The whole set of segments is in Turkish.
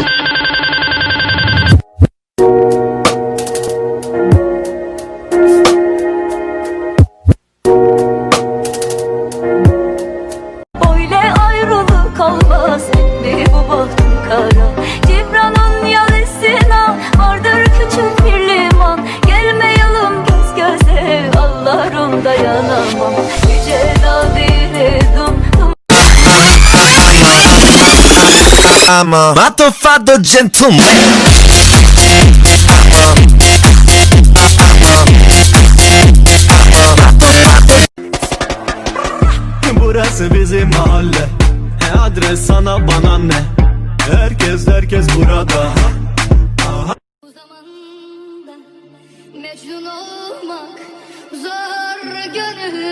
you. I'm a motherfucker gentleman. Burası bizim mahalle? E adres sana bana ne? Herkes herkes burada. Bu zamanda Mecnun olmak zor gönül.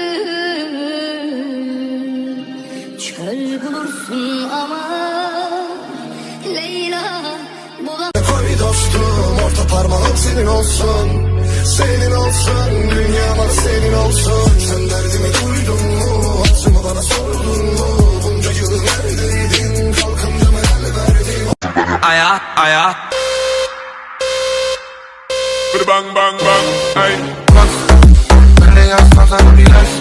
Çöl bulursun ama dostum orta parmağım senin olsun. Senin olsun dünya bana senin olsun. Sen derdimi duydun mu Acımı bana sordun mu? Bunca yıl neredeydin? Kalkınca mı el verdin. Aya, aya. Bang bang bang, ay. Beni yazsan sen bir yaş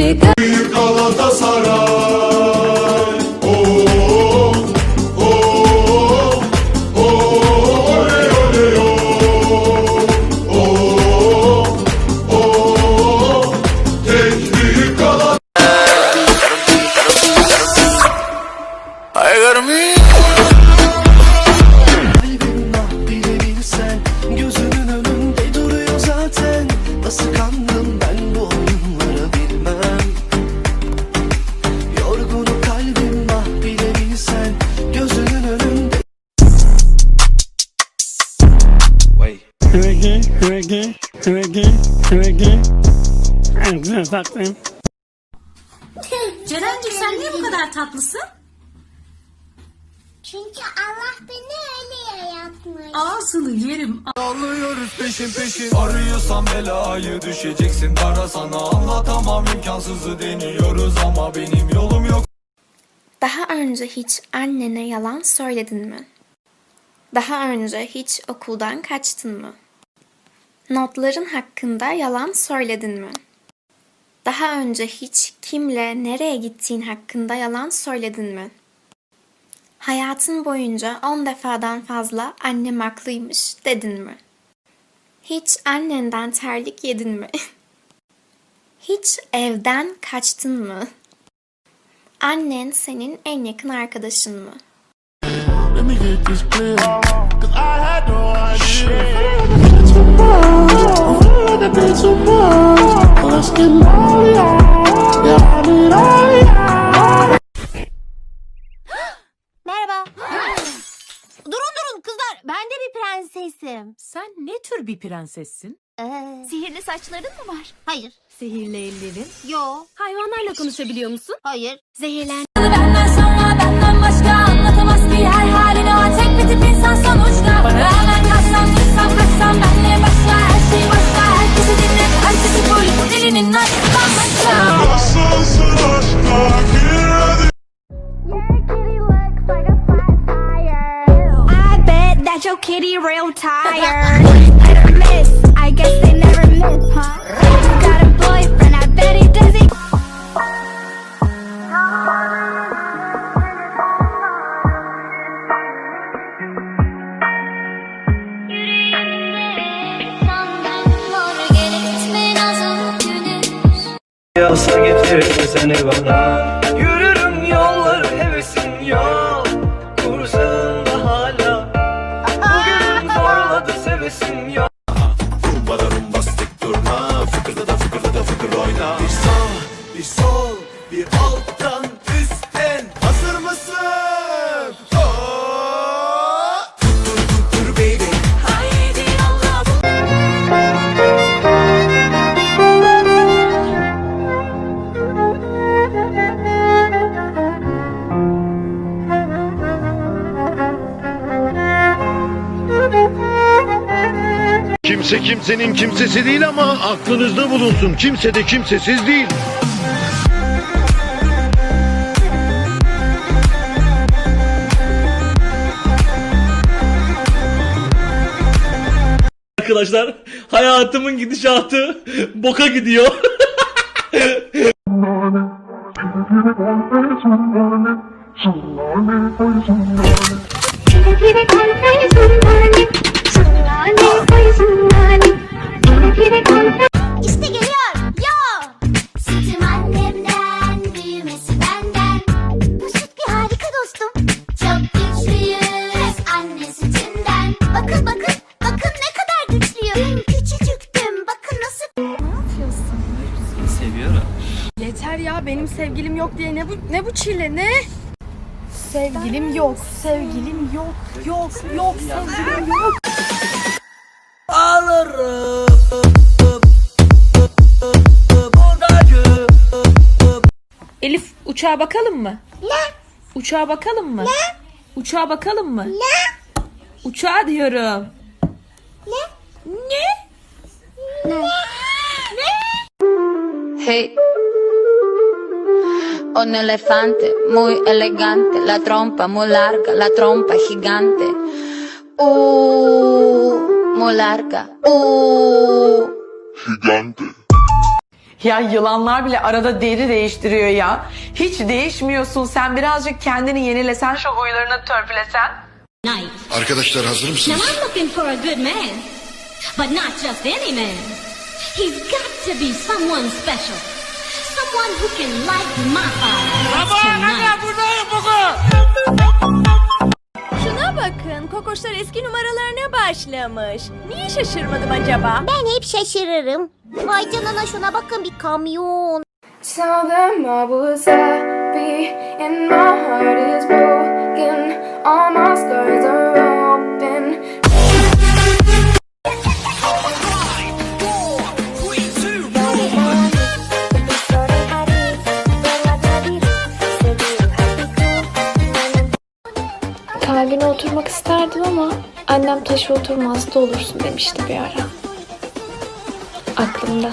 gibi Büyük Galatasaray. Oh, oh, oh, oh, oley, oley, oh, oh, oh, Tek büyük Galatasaray Kalbimden bilebilsen Gözünün önünde duruyor zaten. Nasıl kanlı Tatlıyım. Ceren'cim sen niye bu kadar tatlısın? Çünkü Allah beni öyle yaratmış Ağzını yerim. Alıyoruz peşin peşin Arıyorsan belayı düşeceksin Dara sana anlatamam imkansızı deniyoruz Ama benim yolum yok Daha önce hiç annene yalan söyledin mi? Daha önce hiç okuldan kaçtın mı? Notların hakkında yalan söyledin mi? Daha önce hiç kimle nereye gittiğin hakkında yalan söyledin mi? Hayatın boyunca 10 defadan fazla annem haklıymış dedin mi? Hiç annenden terlik yedin mi? Hiç evden kaçtın mı? Annen senin en yakın arkadaşın mı? Ya Merhaba. durun durun kızlar. Ben de bir prensesim. Sen ne tür bir prensessin? Ee, sihirli saçların mı var? Hayır. Sihirli ellerin. Yo. Hayvanlarla konuşabiliyor musun? Hayır. Zehirlen your kitty real tired. I don't miss, I guess they never miss, huh? You got a boyfriend, I bet he does it. To Kumbalarım bastık durma Fıkırda da fıkırda da fıkır oyna. Bir sağ bir sol bir alttan Kimse kimsenin kimsesi değil ama aklınızda bulunsun. Kimse de kimsesiz değil. Arkadaşlar hayatımın gidişatı boka gidiyor İşte geliyor. Yo. Sütüm annemden, büyümesi benden. Bu süt bir harika dostum. Çok güçlüyüz anne sütünden. Bakın bakın, bakın ne kadar güçlüyüm. Küçücüktüm, bakın nasıl... Yeter ya benim sevgilim yok diye ne bu ne bu çile ne? Sevgilim yok, sevgilim yok, yok, yok, sevgilim yok. Uçağa bakalım mı? Ne? Uçağa bakalım mı? Ne? Uçağa bakalım mı? Ne? Uçağa diyorum. Hey. Un elefante muy elegante, la trompa muy larga, la trompa gigante. Uh, muy larga. Uh. Gigante. Ya yılanlar bile arada deri değiştiriyor ya. Hiç değişmiyorsun. Sen birazcık kendini yenilesen, şu huylarını törpülesen. Arkadaşlar hazır mısınız? Now I'm looking for a good man, but not just any man. He's got to be someone special. Someone who can light my fire tonight. Şuna bakın, kokoşlar eski numaralarına başlamış. Niye şaşırmadım acaba? Ben hep şaşırırım. Vay canına şuna bakın bir kamyon. Tell them I was happy and my heart is broken. All my scars are Oturmak isterdim ama annem taşı oturmaz da olursun demişti bir ara. Aklımda.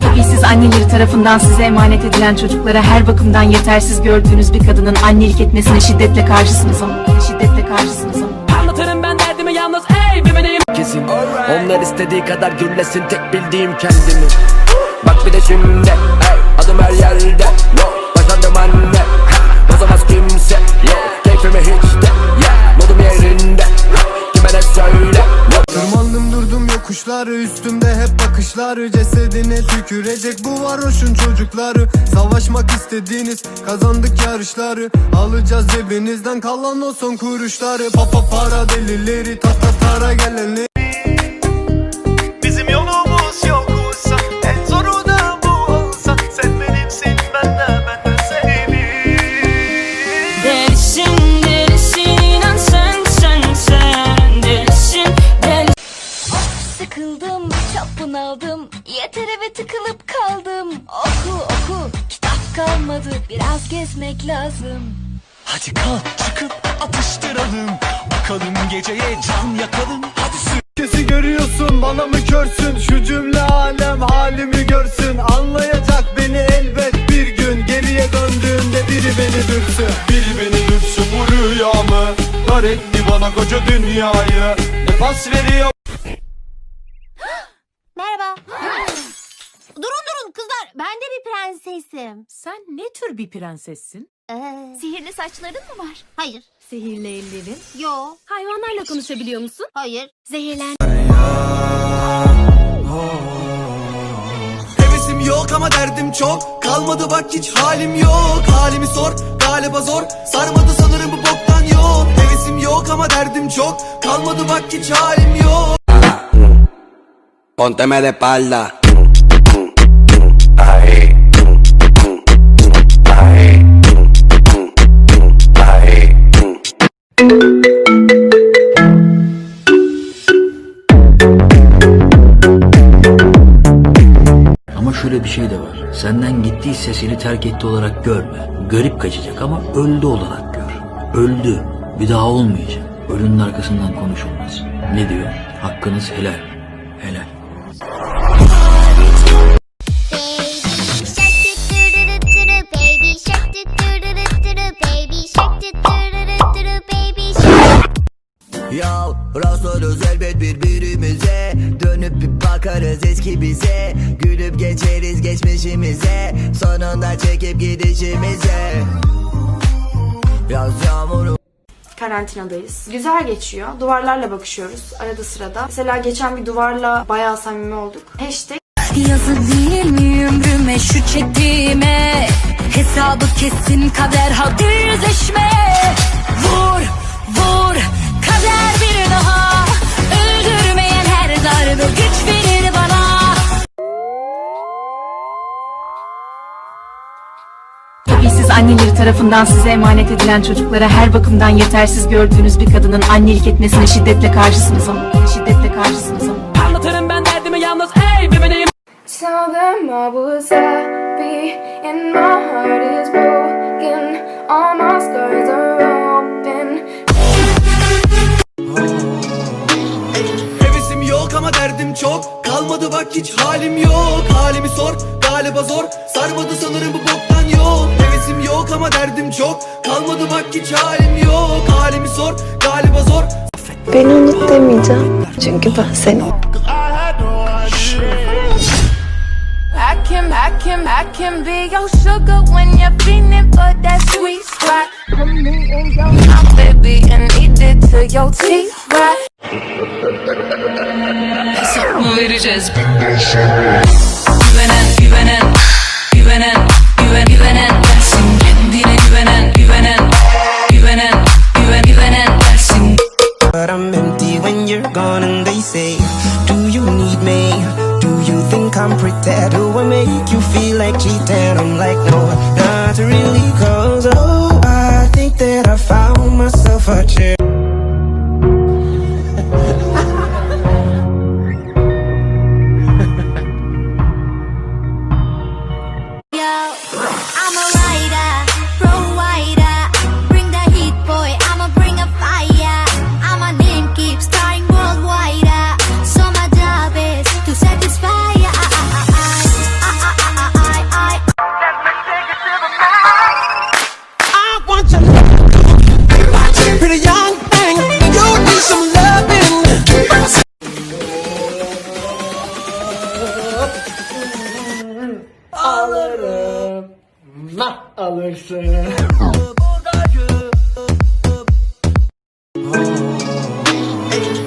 Tabii siz anneleri tarafından size emanet edilen çocuklara her bakımdan yetersiz gördüğünüz bir kadının annelik etmesine şiddetle karşısınız ama. Şiddetle karşısınız ama. Anlatırım ben derdimi yalnız ey bebeğim Kesin Onlar istediği kadar gürlesin tek bildiğim kendimi Bak bir de şimdi hey, Adım her yerde Yo, bakışları Cesedine tükürecek bu varoşun çocukları. Savaşmak istediğiniz kazandık yarışları. Alacağız cebinizden kalan o son kuruşları. Papa para delileri ta ta tara gelenleri lazım. Hadi kalk çıkıp atıştıralım. Bakalım geceye can yakalım. Hadi sür Kesi görüyorsun bana mı körsün? Şu cümle alem halimi görsün. Anlayacak beni elbet bir gün. Geriye döndüğümde biri beni dürtsün. Biri beni dürtsün bu rüyamı. Dar etti bana koca dünyayı. Ne pas veriyor. Merhaba. Durun durun kızlar. Ben de bir prensesim. Sen ne tür bir prensessin? Ee, Sihirli saçların mı var? hayır. Sihirli ellerin. Yo. Hayvanlarla konuşabiliyor musun? Hayır. Zehirlen. Hevesim yok ama derdim çok Kalmadı bak hiç halim yok Halimi sor galiba zor Sarmadı sanırım bu boktan yok Hevesim yok ama derdim çok Kalmadı bak hiç halim yok Pónteme de espalda. Ama şöyle bir şey de var. Senden gittiyse seni terk etti olarak görme. Garip kaçacak ama öldü olarak gör. Öldü. Bir daha olmayacak. Ölünün arkasından konuşulmaz. Ne diyor? Hakkınız helal. Sonunda çekip gidişimize Yaz yağmuru Karantinadayız. Güzel geçiyor. Duvarlarla bakışıyoruz arada sırada. Mesela geçen bir duvarla bayağı samimi olduk. Hashtag Yazı değil mi ömrüme şu çektiğime Hesabı kesin kader hadi yüzleşme Vur vur kader bir daha Öldürmeyen her darbe güç verir Siz anneleri tarafından size emanet edilen çocuklara her bakımdan yetersiz gördüğünüz bir kadının annelik etmesine şiddetle karşısınız ama. Şiddetle karşısınız ama. Anlatırım ben derdimi yalnız ey bebeğim. Tell them I was happy and my heart is broken. All my scars are open. Hevesim yok ama derdim çok Kalmadı bak hiç halim yok Halimi sor galiba zor Sarmadı sanırım bu boktan yok Hevesim yok ama derdim çok Kalmadı bak hiç halim yok Halimi sor galiba zor Beni unut demeyeceğim. Çünkü ben seni I can, I can, I can be your sugar when you're feeling for that sweet spot. Put me in your mouth, baby, and eat it till your teeth rot. Hesap mı vereceğiz? Güvenen, güvenen, güvenen, güven, güvenen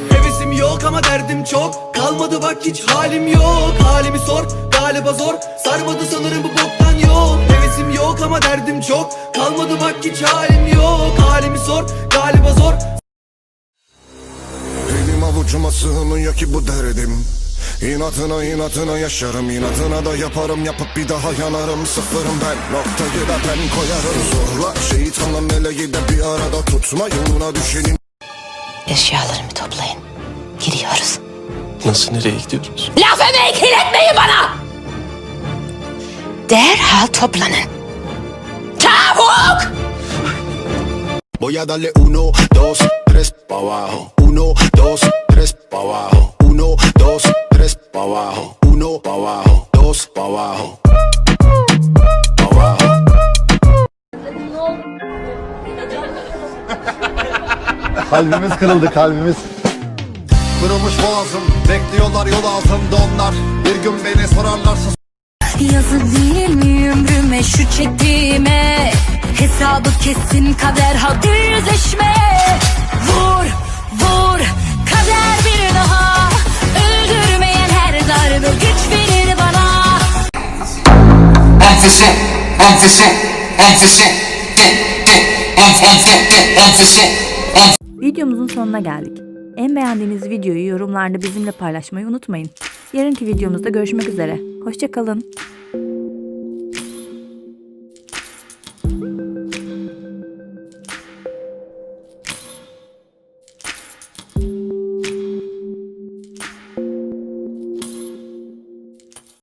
Hevesim yok ama derdim çok. Kalmadı bak hiç halim yok. Halimi sor galiba zor. Sarmadı sanırım bu boktan yok. Hevesim yok ama derdim çok. Kalmadı bak hiç halim yok. Halimi sor galiba zor. Elim avucuma sığmıyor ki bu derdim İnatına inatına yaşarım inatına da yaparım Yapıp bir daha yanarım sıfırım ben Noktayı da ben koyarım Zorla şeytanla meleği de bir arada tutma Yoluna düşenin Eşyalarımı toplayın. Gidiyoruz. Nasıl nereye gidiyoruz? Laf emeği kirletmeyin bana! Derhal toplanın. Çabuk! Voy a darle uno, dos, tres pa' abajo. Uno, dos, tres pa' abajo. Uno, dos, tres pa' abajo. Uno pa' abajo, dos pa' abajo. Pa' abajo. Kalbimiz kırıldı kalbimiz. Kırılmış boğazım Bekliyorlar yol altında onlar. Bir gün beni sorarlarsa Yazı değil mi ömrüme şu çektiğime? Hesabı kesin kader hadi yüzleşme Vur vur kader bir daha Darbe güç verir bana Enfesi, enfesi, enfesi, de, de, enf, enfe, de, enfesi, enf. Videomuzun sonuna geldik. En beğendiğiniz videoyu yorumlarda bizimle paylaşmayı unutmayın. Yarınki videomuzda görüşmek üzere. Hoşçakalın.